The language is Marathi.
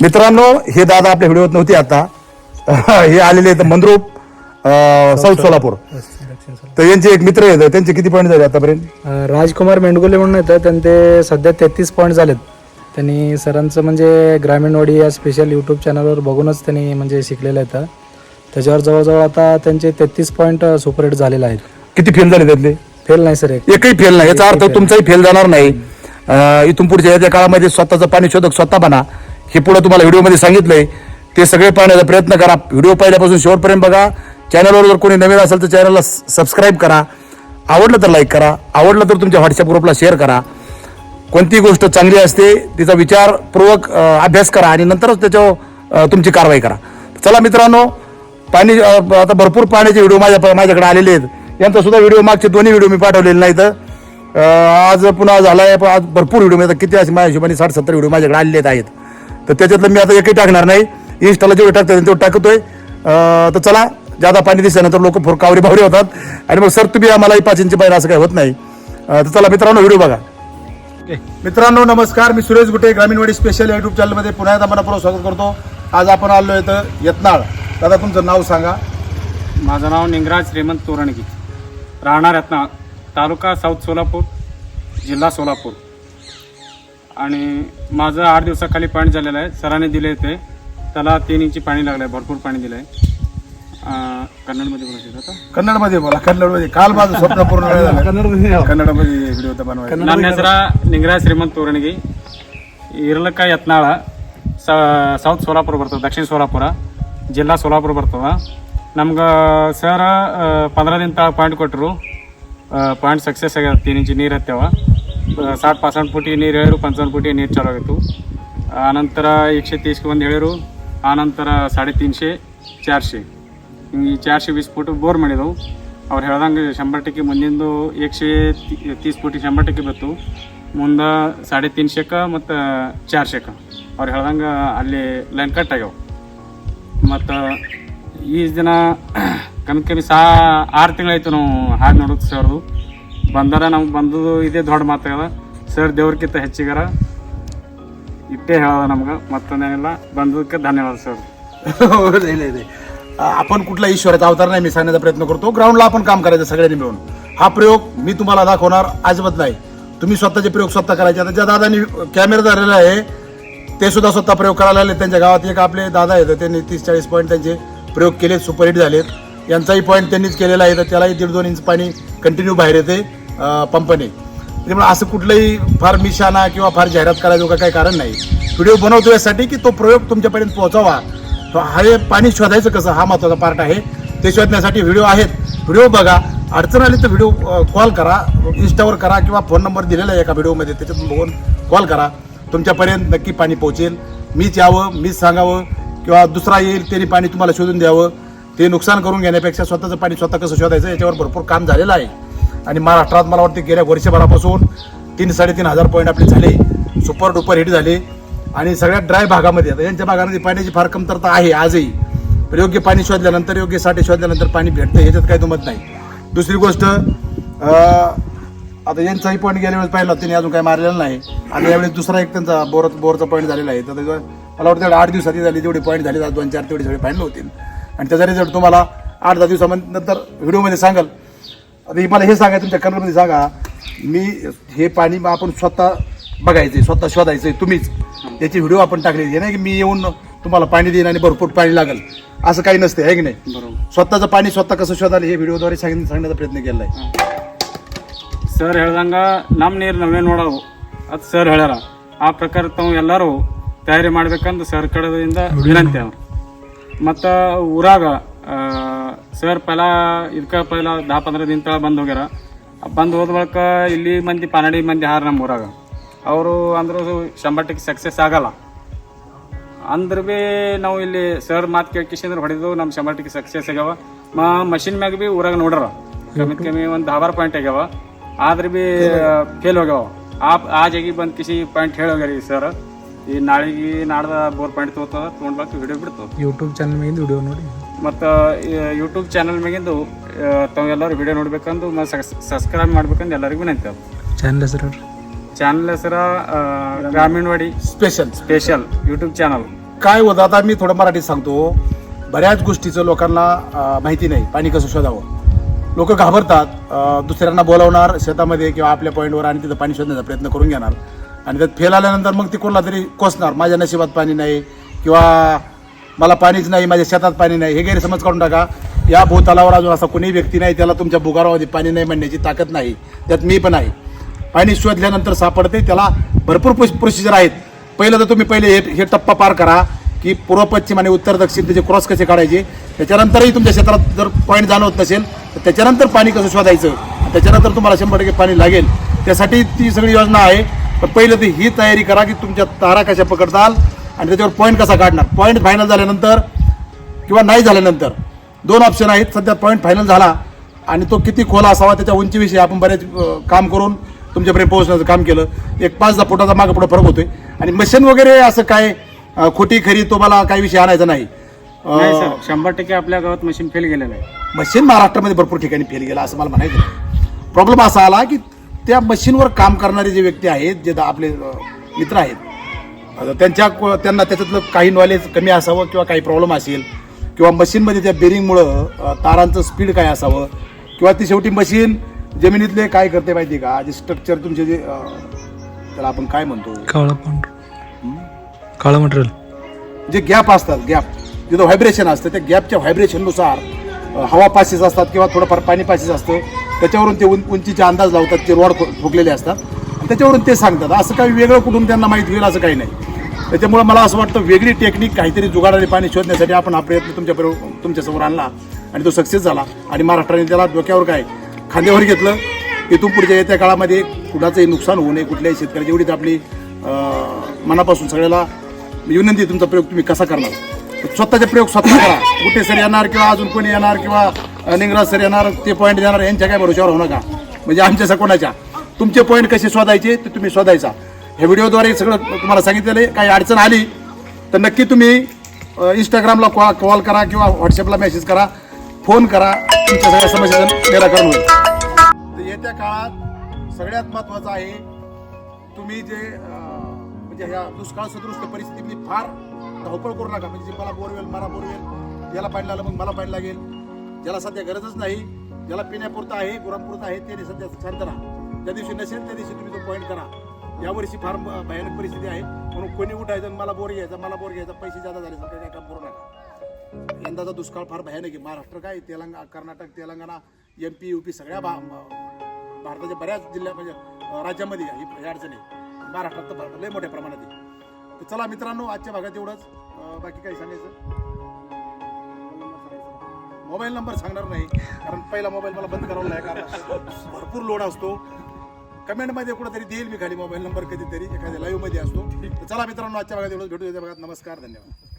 मित्रांनो हे दादा आपल्या व्हिडिओत नव्हते आता. हे आलेले आहेत मंद्रूप साऊथ सोलापूर. तर यांचे एक मित्र आहेत. त्यांचे किती पॉईंट झाले आतापर्यंत? राजकुमार मेंडगुले म्हणून येतं त्यांचे सध्या तेहतीस पॉईंट झालेत. त्यांनी सरांचं म्हणजे ग्रामीणवाडी या स्पेशल यूट्यूब चॅनलवर बघूनच त्यांनी म्हणजे शिकलेलं आहे त्याच्यावर जवळजवळ आता त्यांचे तेहतीस पॉईंट सुपर हिट झालेले आहेत. किती फेल झाले त्यातले? फेल नाही सर एक. एकही फेल नाही. याचा अर्थ तुमचाही फेल जाणार नाही. अं, इथून पुढच्या काळामध्ये स्वतःचं पाणी शोधक स्वतः बना. हे पुढे तुम्हाला व्हिडिओमध्ये सांगितलंय. ते सगळे पाहण्याचा प्रयत्न करा. व्हिडिओ पहिल्यापासून शेवटपर्यंत बघा. चॅनलवर जर कोणी नवीन असेल तर चॅनलला सबस्क्राईब करा. आवडलं तर लाईक करा. आवडलं तर तुमच्या व्हॉट्सअप ग्रुपला शेअर करा. कोणती गोष्ट चांगली असते तिचा विचारपूर्वक अभ्यास करा आणि नंतरच त्याच्यावर तुमची कारवाई करा. चला मित्रांनो पाणी आता भरपूर पाण्याचे व्हिडिओ माझ्या माझ्याकडे आलेले आहेत. यांचा सुद्धा व्हिडिओ मागचे दोन्ही व्हिडिओ मी पाठवलेले नाहीत. आज पुन्हा झालाय पण आज भरपूर व्हिडिओ आता किती असे माझ्या हिशोबाने साठ सत्तर व्हिडिओ माझ्याकडे आलेले आहेत. तर त्याच्यातलं मी आता एकही टाकणार नाही. इंस्टाला जेवढे टाकतात तेवढं टाकतोय. तर चला जादा पाणी दिसल्यानंतर लोक फोर कावरी बावरी होतात. आणि मग सर तुम्ही आम्हाला पाच इंची पाहिजे असं काही होत नाही. तर चला मित्रांनो व्हिडिओ बघा. मित्रांनो नमस्कार. मी सुरेश गुटे ग्रामीणवाडी स्पेशल युट्यूब चॅनलमध्ये पुन्हा एकदा मनापूर्वक स्वागत करतो. आज आपण आलो इथं यत्नाळ. दादा तुमचं नाव सांगा. माझं नाव निंगराज श्रीमंत तोरणगी. राहणार रत्ना तालुका साऊथ सोलापूर जिल्हा सोलापूर. आणि माझं आठ दिवसाखाली पाणी झालेलं आहे सरांनी दिले ते त्याला तीन इंची पाणी लागलं आहे भरपूर पाणी दिलं आहे कन्नडमध्ये बोलायचं आता कन्नडमध्ये बोला कन्नडमध्ये काल माझं स्वप्न पूर्ण नाही झालं कन्नडमध्ये व्हिडिओ होता बनवायचा ನನ್ನ ಹೆಸರ ನಿಂಗರಾಜ್ ಶ್ರೀಮಂತ್ ತೋರಣಗಿ ಇರ್ಲಕ್ಕ ಯತ್ನಾಳ ಸ ಸೌತ್ ಸೋಲಾಪುರ ಬರ್ತದೆ ದಕ್ಷಿಣ ಸೋಲಾಪುರ ಜಿಲ್ಲಾ ಸೋಲಾಪುರ ಬರ್ತದೆ ನಮ್ಗೆ ಸರ್ ಪಂದ್ರ ದಿನ ತಾ ಪಾಯಿಂಟ್ ಕೊಟ್ಟರು ಪಾಯಿಂಟ್ ಸಕ್ಸಸ್ ಆಗ್ಯದ ತೀನ್ ಇಂಚ್ ನೀರು ಹತ್ಯಾವ ಸಾಟ್ ಪಾಸಂಟ್ ಪುಟಿ ನೀರು ಹೇಳಿದ್ರು ಪಂಚಾವನ್ ಪುಟಿ ನೀರು ಚಾಲು ಆಗಿತ್ತು. ಆನಂತರ ಈಕ್ಷೆ ತೀಸ್ಕೊಂಬಂದು ಹೇಳಿದ್ರು ಆನಂತರ ಸಾಡೆ ತೀನ್ಶೆ, ಚಾರ್ಶೆ. ಹಿಂಗೆ ಚಾರ್ಶೆ ಬೀಸ್ ಫುಟ್ ಬೋರ್ ಮಾಡಿದವು. ಅವ್ರು ಹೇಳ್ದಂಗೆ ಶಂಬರ್ ಟಿಕ್ಕಿ ಮುಂದಿಂದು ಏಕ್ಷೆ ತೀಸ್ ಫುಟಿ ಶಂಬರ್ ಬತ್ತು ಮುಂದೆ ಸಾಡೆ ತೀನ್ ಶೇಕ ಮತ್ತು ಚಾರ್ ಶೇಕ ಅವ್ರು ಹೇಳ್ದಂಗೆ ಅಲ್ಲಿ ಲೈನ್ ಕಟ್ ಆಗ್ಯಾವ. ಮತ್ತು ಈ ದಿನ ಕಮ್ಮಿ ಕಮ್ಮಿ ಸಾ, ಆರು ತಿಂಗಳಾಯ್ತು ನಾವು ಹಾಡು ನೋಡೋದು ಸರ್ದು ಬಂದಾರ ನಮ್ಗೆ ಬಂದದು ಇದೇ ದೊಡ್ಡ ಮಾತಾಗದ ಸರ್ ದೇವ್ರಕ್ಕಿಂತ ಹೆಚ್ಚಿಗಾರ ಇಟ್ಟೇ ಹೇಳದ ನಮ್ಗೆ ಮತ್ತೊಂದೇನಿಲ್ಲ ಬಂದದಕ್ಕೆ ಧನ್ಯವಾದ ಸರ್ नाही, नाही, नाही. आपण कुठला ईश्वराचा अवतार नाही मी सांगण्याचा प्रयत्न करतो ग्राउंडला आपण काम करायचं सगळ्यांनी मिळून हा प्रयोग मी तुम्हाला दाखवणार अजिबात नाही तुम्ही स्वतःचे प्रयोग स्वतः करायचे आता ज्या दादानी कॅमेरा धरलेला आहे ते सुद्धा स्वतः प्रयोग करायला आले त्यांच्या गावात एक आपले दादा आहेत त्यांनी तीस चाळीस पॉईंट त्यांचे प्रयोग केले सुपरहिट झालेत यांचाही पॉईंट त्यांनीच केलेला आहे तर त्यालाही दीड दोन इंच पाणी कंटिन्यू बाहेर येते अं, पंपने. म्हणजे त्यामुळे असं कुठलंही फार मिशाना किंवा फार जाहिरात करायचं का काही कारण नाही. व्हिडिओ बनवतो यासाठी की तो प्रयोग तुमच्यापर्यंत पोहोचावा. हा हे पाणी शोधायचं कसं? हा महत्त्वाचा पार्ट आहे. ते शोधण्यासाठी व्हिडिओ आहेत. व्हिडिओ बघा. अडचण आली तर व्हिडिओ कॉल करा. इंस्टावर करा किंवा फोन नंबर दिलेला आहे एका व्हिडिओमध्ये त्याच्यातून बघून कॉल करा. तुमच्यापर्यंत नक्की पाणी पोहोचेल. मीच यावं मीच सांगावं किंवा दुसरा येईल त्यांनी पाणी तुम्हाला शोधून द्यावं. ते नुकसान करून घेण्यापेक्षा स्वतःचं पाणी स्वतः कसं शोधायचं याच्यावर भरपूर काम झालेलं आहे. आणि महाराष्ट्रात मला वाटतं गेल्या वर्षभरापासून तीन साडेतीन हजार पॉईंट आपले झाले. सुपर डुपर हिट झाले. आणि सगळ्या ड्राय भागामध्ये आता यांच्या भागामध्ये पाण्याची फार कमतरता आहे आजही. पण योग्य पाणी शोधल्यानंतर योग्य साठे शोधल्यानंतर पाणी भेटतं ह्याच्यात काही दुमत नाही. दुसरी गोष्ट आता यांचाही पॉईंट गेल्या वेळेस पाहिला त्यांनी अजून काही मारलेला नाही. आणि यावेळेस दुसरा एक त्यांचा बोर बोरचा पॉईंट झालेला आहे. तर मला वाटतं आठ दिवसाची झाली तेवढी पॉईंट झाली दोन चार तेवढे सगळे फायनल होतील. आणि त्याचा रिझल्ट तुम्हाला आठ दहा दिवसानंतर व्हिडिओमध्ये सांगाल. आता हे मला हे सांगा तुमच्या कन्नडमध्ये सांगा मी हे पाणी मग आपण स्वतः बघायचंय स्वतः शोधायचंय तुम्हीच याची व्हिडिओ आपण टाकली हे नाही की मी येऊन तुम्हाला पाणी देईन आणि भरपूर पाणी लागेल असं काही नसते आहे की नाही बरोबर स्वतःचं पाणी स्वतः कसं शोधाल हे व्हिडिओद्वारे सांग सांगण्याचा प्रयत्न केला आहे ಸರ್ ಹೇಳ್ದಂಗ ನಮ್ಮ ನೀರು ನಾವೇ ನೋಡೋವು ಅದು ಸರ್ ಹೇಳ್ಯಾರ ಆ ಪ್ರಕಾರ ತಾವು ಎಲ್ಲರೂ ತಯಾರಿ ಮಾಡ್ಬೇಕಂತ ಸರ್ ಕಡೆಯಿಂದ ವಿನಂತಿ ಅದ ಮತ್ತು ಊರಾಗ ಸರ್ ಪೈಲ ಇದಕ್ಕೆ ಪೈಲ ದಾ ಪಂದ್ರ ದಿನ ತಳ ಬಂದು ಹೋಗ್ಯಾರ. ಬಂದು ಹೋದ ಬಳಿಕ ಇಲ್ಲಿ ಮಂದಿ ಪನ್ನಡಿ ಮಂದಿ ಹಾರ ನಮ್ಮ ಊರಾಗ. ಅವರು ಅಂದರು ಶಂಬರ್ ಸಕ್ಸಸ್ ಆಗಲ್ಲ. ಅಂದ್ರೆ ಭೀ ನಾವು ಇಲ್ಲಿ ಸರ್ ಮಾತು ಕೇಳ್ಕಿಸಿಂದ್ರೆ ಹೊಡೆದು ನಮ್ಮ ಶಂಬಟ್ಟಿಗೆ ಸಕ್ಸಸ್ ಆಗ್ಯಾವ. ಮಾ ಮಷಿನ್ ಮ್ಯಾಗ ಭೀ ಊರಾಗ ನೋಡ್ರ ಕಮ್ಮಿ ಕಮ್ಮಿ ಒಂದು ಹವಾರ್ ಪಾಯಿಂಟ್ ಆಗ್ಯಾವ. ಆದ್ರೆ ಭೀ ಫೇಲ್ ಹೋಗ್ಯಾವ. ಆ ಆ ಜಾಗಿ ಬಂದು ಕಿಸಿ ಪಾಯಿಂಟ್ ಹೇಳಿ ಹೋಗ್ಯಾರ ಈ ಸರ್. ಈ ನಾಳೆಗೆ ನಾಡ್ದ ಬೋರ್ ಪಾಯಿಂಟ್ ತೊಗೊತದ ತೊಗೊಂಡ್ಬಾಕು ವಿಡಿಯೋ ಬಿಡ್ತು ಯೂಟ್ಯೂಬ್ ಚಾನಲ್ ಮೇಲೆ ವಿಡಿಯೋ ನೋಡಿ. ಮತ್ತು ಯೂಟ್ಯೂಬ್ ಚಾನಲ್ ಮ್ಯಾಗಿಂದು ತಾವೆಲ್ಲರೂ ವಿಡಿಯೋ ನೋಡ್ಬೇಕಂದು ಮತ್ತು ಸಬ್ಸ್ಕ್ರೈಬ್ ಮಾಡ್ಬೇಕಂದು ಎಲ್ಲರಿಗೂ ವಿನಂತಿ ಅದು ಚಾನಲ್ ಹೆಸರು ಚಾನಲ್ ಹೆಸರ Graminavadi special special YouTube channel काय होतं आता मी थोडं मराठीत सांगतो बऱ्याच गोष्टीचं लोकांना अं, माहिती नाही पाणी कसं शोधावं लोक घाबरतात अं, दुसऱ्यांना बोलावणार शेतामध्ये किंवा आपल्या पॉईंटवर आणि तिथं पाणी शोधण्याचा प्रयत्न करून घेणार आणि त्यात फेल आल्यानंतर मग ती कोणाला तरी कोसणार माझ्या नशिबात पाणी नाही किंवा मला पाणीच नाही माझ्या शेतात पाणी नाही हे गैरसमज करून टाका. या भूतलावर अजून असा कोणी व्यक्ती नाही त्याला तुमच्या भुगारामध्ये पाणी नाही म्हणण्याची ताकद नाही. त्यात मी पण आहे. पाणी शोधल्यानंतर सापडते त्याला भरपूर प्रोसिजर आहेत. पहिलं तर तुम्ही पहिले हे हे टप्पा पार करा की पूर्व पश्चिम आणि उत्तर दक्षिण त्याचे क्रॉस कसे काढायचे. त्याच्यानंतरही तुमच्या क्षेत्रात जर पॉईंट जाणवत नसेल तर त्याच्यानंतर पाणी कसं शोधायचं? त्याच्यानंतर तुम्हाला शंभर टक्के पाणी लागेल. त्यासाठी ती सगळी योजना आहे. पण पहिलं तर ही तयारी करा की तुमच्या तारा कशा पकडताल आणि त्याच्यावर पॉईंट कसा काढणार? पॉईंट फायनल झाल्यानंतर किंवा नाही झाल्यानंतर? दोन ऑप्शन आहेत. सध्या पॉईंट फायनल झाला आणि तो किती खोला असावा त्याच्या उंचीविषयी आपण बरेच काम करून तुमच्यापर्यंत पोहोचण्याचं काम केलं. एक पाच दहा फुटाचा मागे पुढे फरक होतोय. आणि मशीन वगैरे असं काय खोटी खरी तो मला काही विषय आणायचा नाही. शंभर टक्के आपल्या गावात मशीन फेल गेलेलं आहे. मशीन महाराष्ट्रामध्ये भरपूर ठिकाणी फेल गेला असं मला म्हणायचं प्रॉब्लेम असा आला की त्या मशीनवर काम करणारे जे व्यक्ती आहेत जे आपले मित्र आहेत आता त्यांच्या त्यांना त्याच्यातलं काही नॉलेज कमी असावं किंवा काही प्रॉब्लेम असेल किंवा मशीनमध्ये त्या बेरिंगमुळं तारांचं स्पीड काय असावं किंवा ती शेवटी मशीन जमिनीतले काय करते माहिती आहे का? जे स्ट्रक्चर तुमचे जे त्याला आपण काय म्हणतो? काळं मटेरियल जे गॅप असतात गॅप जिथं व्हायब्रेशन असतं त्या गॅपच्या व्हायब्रेशननुसार हवा पासेस असतात किंवा थोडंफार पाणी पासेस असतं. त्याच्यावरून ते उं उंचीचे अंदाज लावतात ते रोड ठोकलेले असतात. त्याच्यावरून ते सांगतात. असं काही वेगळं कुठून त्यांना माहीत होईल असं काही नाही. त्याच्यामुळं मला असं वाटतं वेगळी टेक्निक काहीतरी जुगाडाने पाणी शोधण्यासाठी आपण हा प्रयत्न तुमच्या तुमच्यासमोर आणला आणि तो सक्सेस झाला. आणि महाराष्ट्राने त्याला डोक्यावर काय? खांद्यावर घेतलं. इथून पुढच्या येत्या काळामध्ये कुणाचंही नुकसान होऊ नये कुठल्याही शेतकऱ्याची. एवढीच आपली मनापासून सगळ्याला विनंती तुमचा प्रयोग तुम्ही कसा करणार? स्वतःचे प्रयोग स्वतः करा. कुठे सर येणार किंवा अजून कोणी येणार किंवा निंगराज सर येणार ते पॉईंट देणार यांच्या काय भरोशावर होऊ नका. म्हणजे आमच्या कोणाच्या? तुमचे पॉईंट कसे शोधायचे ते तुम्ही शोधायचा. हे व्हिडिओद्वारे सगळं तुम्हाला सांगितलेलं आहे. काही अडचण आली तर नक्की तुम्ही इंस्टाग्रामला कॉ कॉल करा किंवा व्हॉट्सअपला मेसेज करा फोन करा तुमच्या सगळ्या समस्याचं निराकरण होईल. तर येत्या काळात सगळ्यात महत्त्वाचं आहे तुम्ही जे म्हणजे ह्या दुष्काळ सदृष्ट परिस्थितीमध्ये फार धावपळ करू नका. म्हणजे मला बोरवेल मला बोरवेल याला पाणी लागलं मग मला पाणी लागेल. ज्याला सध्या गरजच नाही. ज्याला पिण्यापुरतं आहे गुरांपुरतं आहे त्याने सध्या शांत राहा. ज्या दिवशी नसेल त्या दिवशी तुम्ही तो पॉईंट करा. यावर्षी फार भयानक परिस्थिती आहे. म्हणून कोणी उठायचं मला बोर घ्यायचा मला बोर घ्यायचा पैसे जादा झाले सगळं काय काम करू नका. यंदाचा दुष्काळ फार भयानक आहे. महाराष्ट्र काय Telanga Karnataka Telangana M P U P सगळ्या भा भारताच्या बऱ्याच जिल्ह्या म्हणजे राज्यामध्ये ही ही महाराष्ट्रात तर लय मोठ्या प्रमाणात आहे. तर चला मित्रांनो आजच्या भागात एवढंच. बाकी काही सांगायचं? मोबाईल नंबर सांगणार नाही कारण पहिला मोबाईल मला बंद करावा लागला. कारण भरपूर लोड असतो. कमेंटमध्ये कुठेतरी देईल मी खाली मोबाईल नंबर कधीतरी एखाद्या लाईव्हमध्ये असतो. चला मित्रांनो आजच्या भागात एवढंच. भेटू भागात. नमस्कार धन्यवाद.